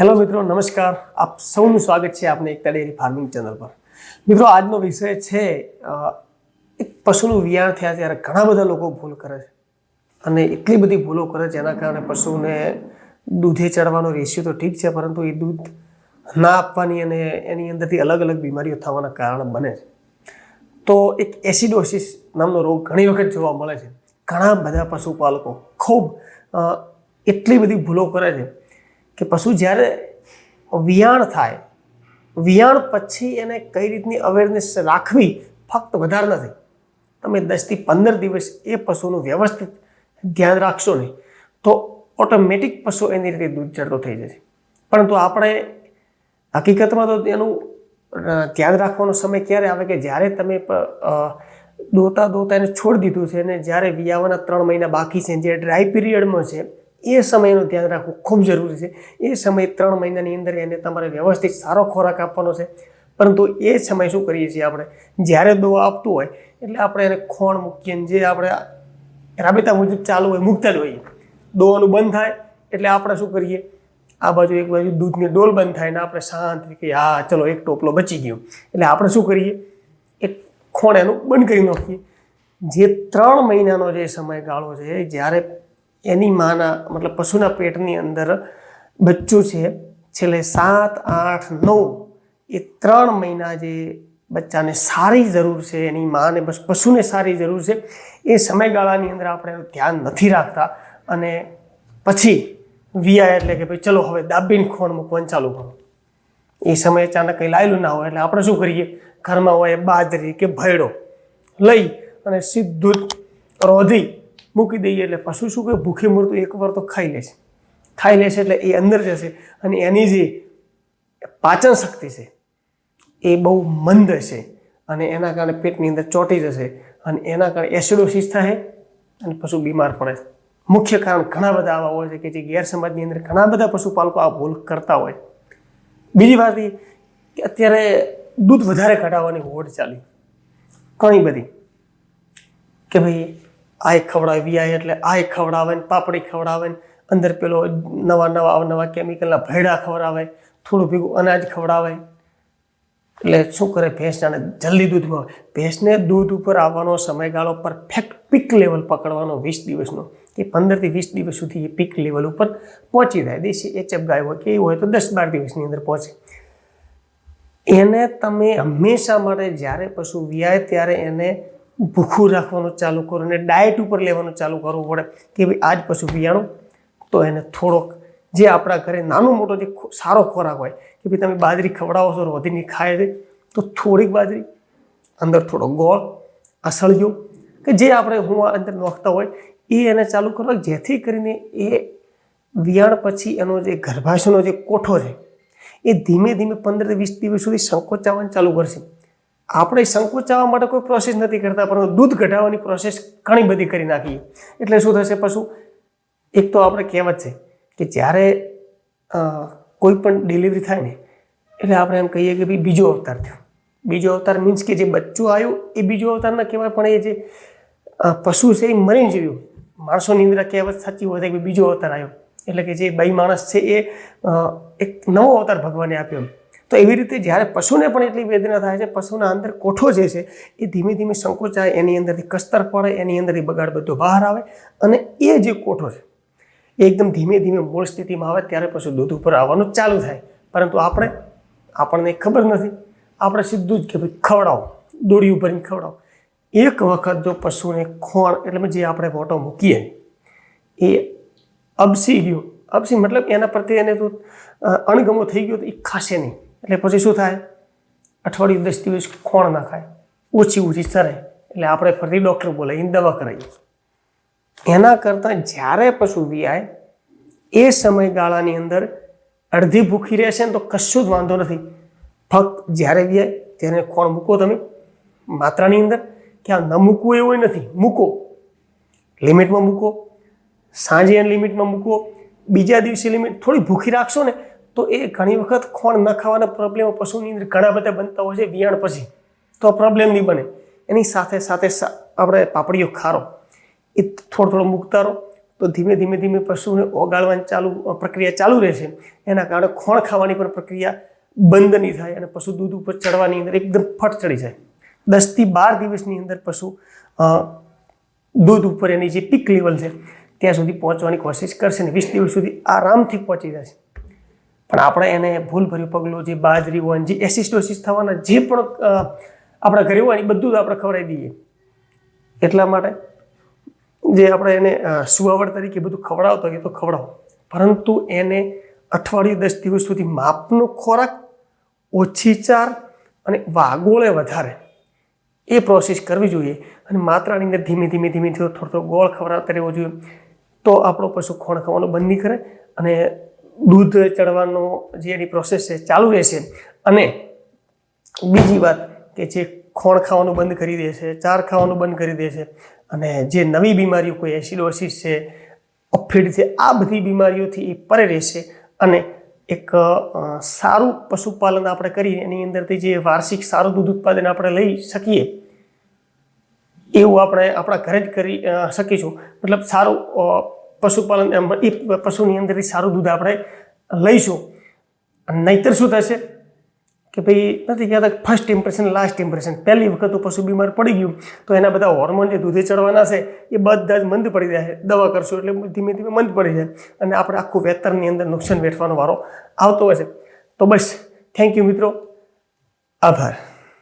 Hello મિત્રો, નમસ્કાર. આપ સૌનું સ્વાગત છે આપને એકતા ડેરી ફાર્મિંગ ચેનલ પર. મિત્રો, આજનો વિષય છે એક પશુનું વિયાણ થયા ત્યારે ઘણા બધા લોકો ભૂલ કરે છે. અને એટલી બધી ભૂલો કરે છે, એના કારણે પશુને દૂધે ચડવાનો રેશિયો તો ઠીક છે, પરંતુ એ દૂધ ના આપવાની અને એની અંદરથી અલગ અલગ બીમારીઓ થવાના કારણ બને છે. તો એક એસિડોસિસ નામનો રોગ ઘણી વખત જોવા મળે છે. ઘણા બધા પશુપાલકો ખૂબ એટલી બધી ભૂલો કરે છે કે પશુ જ્યારે વિયાણ થાય, વિયાણ પછી એને કઈ રીતની અવેરનેસ રાખવી ફક્ત વધારે નથી. તમે દસથી પંદર દિવસ એ પશુનું વ્યવસ્થિત ધ્યાન રાખશો નહીં, તો ઓટોમેટિક પશુ એની રીતે દૂધ ચડતો થઈ જશે. પરંતુ આપણે હકીકતમાં તો તેનું ધ્યાન રાખવાનો સમય ક્યારે આવે કે જ્યારે તમે દોતા દોતા એને છોડી દીધું છે અને જ્યારે વિયાવાના ત્રણ મહિના બાકી છે, જે ડ્રાય પીરિયડમાં છે એ સમયનું ધ્યાન રાખવું ખૂબ જરૂરી છે. એ સમય ત્રણ મહિનાની અંદર એને તમારે વ્યવસ્થિત સારો ખોરાક આપવાનો છે. પરંતુ એ સમય શું કરીએ છીએ આપણે? જ્યારે દવા આપતું હોય, એટલે આપણે એને ખોણ મૂકીએ જે આપણે રાબેતા મુજબ ચાલુ હોય, મૂકતા જ હોઈએ. દોવાનું બંધ થાય, એટલે આપણે શું કરીએ? આ બાજુ એક બાજુ દૂધની ડોલ બંધ થાય ને આપણે શાંતિ કે હા, ચલો, એક ટોપલો બચી ગયો. એટલે આપણે શું કરીએ? એક ખોણ એનું બંધ કરી નાખીએ. જે ત્રણ મહિનાનો જે સમયગાળો છે, જ્યારે એની માના, મતલબ પશુના પેટની અંદર બચ્ચું છે, છેલ્લે સાત, આઠ, નવ, એ ત્રણ મહિના જે બચ્ચાને સારી જરૂર છે, એની માને બસ પશુને સારી જરૂર છે, એ સમયગાળાની અંદર આપણે ધ્યાન નથી રાખતા અને પછી વિયા એટલે કે ભાઈ ચલો હવે દાબીને ખોણ મૂકવાનું ચાલુ કરો. એ સમયે અચાનક કંઈ લાયેલું ના હોય એટલે આપણે શું કરીએ? ઘરમાં હોય બાજરી કે ભયડો, લઈ અને સીધું રોધી મૂકી દઈએ એટલે પશુ શું કે ભૂખી મરતું એકવાર તો ખાઈ લેશે. ખાઈ લેશે એટલે એ અંદર જશે અને એની જે પાચન શક્તિ છે, એ બહુ મંદ છે અને એના કારણે પેટની અંદર ચોટી જશે અને એના કારણે એસિડોસિસ થાય અને પશુ બીમાર પડે. મુખ્ય કારણ ઘણા બધા આવા હોય છે કે જે ગેરસમાજની અંદર ઘણા બધા પશુપાલકો આ ભૂલ કરતા હોય. બીજી વાત એ કે અત્યારે દૂધ વધારે કઢાવવાની હોડ ચાલી. ઘણી બધી. કે ભાઈ આ એક ખવડાવે વીઆઈ એટલે આ એક ખવડાવે ને પાપડી ખવડાવે ને અંદર પેલો નવા નવા નવા કેમિકલના ભેડા ખવડાવે, થોડું ભેગું અનાજ ખવડાવે. એટલે શું કરે ભેંસને જલ્દી દૂધ ભાવે ભેંસને દૂધ ઉપર આવવાનો સમયગાળો પરફેક્ટ પીક લેવલ પકડવાનો વીસ દિવસનો. કે પંદરથી વીસ દિવસ સુધી એ પીક લેવલ ઉપર પહોંચી જાય. દેશી એચએફ ગાય હોય કે એ હોય તો દસ બાર દિવસની અંદર પહોંચે. એને તમે હંમેશા માટે જ્યારે પશુ વ્યાય, ત્યારે એને ભૂખું રાખવાનું ચાલુ કરો અને ડાયટ ઉપર લેવાનું ચાલુ કરવું પડે કે ભાઈ આજ પશુ વિયાણું તો એને થોડોક જે આપણા ઘરે નાનો મોટો જે સારો ખોરાક હોય, કે ભાઈ તમે બાજરી ખવડાવો છો, રોધીની ખાય છે, તો થોડીક બાજરી, અંદર થોડો ગોળ અસળિયો કે જે આપણે હું આ અંદર નોખતા હોય, એ એને ચાલુ કરવા જેથી કરીને એ વિયાણ પછી એનો જે ગર્ભાશયનો જે કોઠો છે, એ ધીમે ધીમે પંદર વીસ દિવસ સુધી સંકોચાવાનું ચાલુ કરશે. આપણે સંકોચાવા માટે કોઈ પ્રોસેસ નથી કરતા, પરંતુ દૂધ ઘટાડવાની પ્રોસેસ ઘણી બધી કરી નાખીએ એટલે શું થશે પશુ એક તો આપણે કહેવત છે કે જ્યારે કોઈ પણ ડિલિવરી થાય ને, એટલે આપણે એમ કહીએ કે ભાઈ બીજો અવતાર થયો. બીજો અવતાર મીન્સ કે જે બચ્ચું આવ્યું, એ બીજો અવતાર ના કહેવાય, પણ એ જે પશુ છે એ મરીને જીવ્યું. માણસોની અંદર કહેવત સાચી હોય કે બીજો અવતાર આવ્યો. એટલે કે જે બાઈ માણસ છે એ એક નવો અવતાર ભગવાને આપ્યો તો એવી રીતે જ્યારે પશુને પણ એટલી વેદના થાય છે, પશુના અંદર કોઠો જે છે, એ ધીમે ધીમે સંકોચાય, એની અંદરથી કસ્તર પડે, એની અંદરથી બગાડ બધો બહાર આવે અને એ જે કોઠો છે, એ એકદમ ધીમે ધીમે મૂળ સ્થિતિમાં આવે ત્યારે પછી દૂધ ઉપર આવવાનું ચાલુ થાય. પરંતુ આપણે, આપણને ખબર નથી. આપણે સીધું જ કે ભાઈ ખવડાવો, દોરી ઉપર ખવડાવો. એક વખત જો પશુને ખોણ એટલે જે આપણે મોટો મૂકીએ, એ અબસી ગયો. અબસી મતલબ એના પ્રત્યે એને તો અણગમો થઈ ગયો તો એ ખાશે નહીં. એટલે પછી શું થાય? અઠવાડિયું દસ દિવસ ખોણ ના ખાય. ઓછી ઓછી સરે. એટલે આપણે ફરીથી ડૉક્ટર બોલાવીને દવા કરાવીએ. એના કરતાં જ્યારે પશુ વિયાય, એ સમયગાળાની અંદર અડધી ભૂખી રહેશે ને તો કશું જ વાંધો નથી. ફક્ત જ્યારે વિયાય, ત્યારે ખોણ મૂકો તમે. માત્રાની અંદર. કે આ ન મૂકવું એવું નથી. મૂકો. લિમિટમાં મૂકો. સાંજે લિમિટમાં મૂકો. બીજા દિવસે લિમિટ. થોડી ભૂખી રાખશો ને તો એ ઘણી વખત ખોણ ન ખાવાના પ્રોબ્લેમ પશુની અંદર ઘણા બધા બનતા હોય છે, વિયાણ પછી. તો પ્રોબ્લેમ નહીં બને. એની સાથે સાથે આપણે પાપડીઓ ખારો. એ થોડો થોડો મૂકતા રહો તો ધીમે ધીમે ધીમે પશુને ઓગાળવાની ચાલુ પ્રક્રિયા ચાલુ રહેશે એના કારણે ખોણ ખાવાની પણ પ્રક્રિયા બંધ નહીં થાય અને પશુ દૂધ ઉપર ચડવાની અંદર એકદમ ફટ ચડી જાય. દસથી બાર દિવસની અંદર પશુ દૂધ ઉપર એની જે પીક લેવલ છે, ત્યાં સુધી પહોંચવાની કોશિશ કરશે ને વીસ દિવસ સુધી આરામથી પહોંચી જશે. પણ આપણે એને ભૂલભર્યું પગલું, જે બાજરી હોય જે એસિસ્ટોસિસ થવાના જે પણ આપણા ઘરે હોય એ બધું જ આપણે ખવડાવી દઈએ. એટલા માટે જે આપણે એને સુવાવડ તરીકે બધું ખવડાવતો હોય તો ખવડાવો. પરંતુ એને અઠવાડિયું દસ દિવસ સુધી માપનો ખોરાક ઓછી ચાર અને વાગોળે વધારે એ પ્રોસેસ કરવી જોઈએ અને માત્રાની અંદર ધીમે ધીમે ધીમે થોડો થોડો ગોળ ખવડાવતા રહેવો જોઈએ. તો આપણો પશુ ખોણ ખાવાનું બંધ નહીં કરે અને દૂધ ચડવાનો જે એની પ્રોસેસ છે, ચાલુ રહેશે. અને બીજી વાત કે જે ખોણ ખાવાનું બંધ કરી દે છે ચાર ખાવાનું બંધ કરી દે છે અને જે નવી બીમારીઓ, કોઈ એસિડોસિસ છે ઓફિડ છે, આ બધી બીમારીઓથી એ પરે રહેશે. અને એક સારું પશુપાલન આપણે કરી, એની અંદરથી જે વાર્ષિક સારું દૂધ ઉત્પાદન આપણે લઈ શકીએ, એવું આપણે આપણા ઘરે જ કરી શકીશું. મતલબ સારું પશુપાલન એમ એ પશુની અંદરથી સારું દૂધ આપણે લઈશું. નહીતર શું થશે કે ભાઈ નથી કહેતા ફર્સ્ટ ઇમ્પ્રેશન લાસ્ટ ઇમ્પ્રેશન પહેલી વખત તો પશુ બીમાર પડી ગયું, તો એના બધા હોર્મોન જે દૂધે ચડવાના છે, એ બધા જ મંદ પડી જાય. દવા કરશું એટલે ધીમે ધીમે મંદ પડી જાય. અને આપણે આખું વેતરની અંદર નુકસાન વેઠવાનો વારો આવતો હોય છે. તો બસ થેન્ક યુ મિત્રો. આભાર.